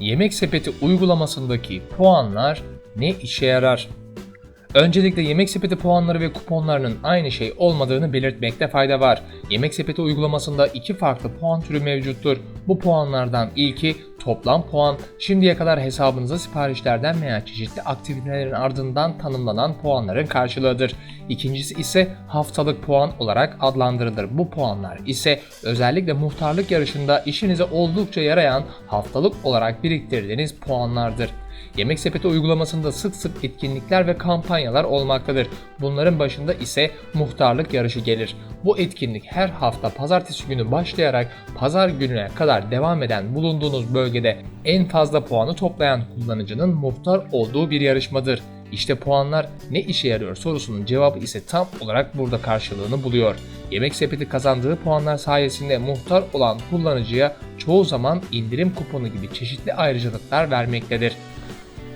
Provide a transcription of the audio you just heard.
Yemek Sepeti uygulamasındaki puanlar ne işe yarar? Öncelikle Yemek Sepeti puanları ve kuponlarının aynı şey olmadığını belirtmekte fayda var. Yemek Sepeti uygulamasında iki farklı puan türü mevcuttur. Bu puanlardan ilki toplam puan, şimdiye kadar hesabınıza siparişlerden veya çeşitli aktivitelerin ardından tanımlanan puanların karşılığıdır. İkincisi ise haftalık puan olarak adlandırılır. Bu puanlar ise özellikle muhtarlık yarışında işinize oldukça yarayan haftalık olarak biriktirdiğiniz puanlardır. Yemek Sepeti uygulamasında sık sık etkinlikler ve kampanyalar olmaktadır. Bunların başında ise muhtarlık yarışı gelir. Bu etkinlik her hafta pazartesi günü başlayarak pazar gününe kadar devam eden bulunduğunuz bölgede en fazla puanı toplayan kullanıcının muhtar olduğu bir yarışmadır. İşte puanlar ne işe yarıyor sorusunun cevabı ise tam olarak burada karşılığını buluyor. Yemek sepeti kazandığı puanlar sayesinde muhtar olan kullanıcıya çoğu zaman indirim kuponu gibi çeşitli ayrıcalıklar vermektedir.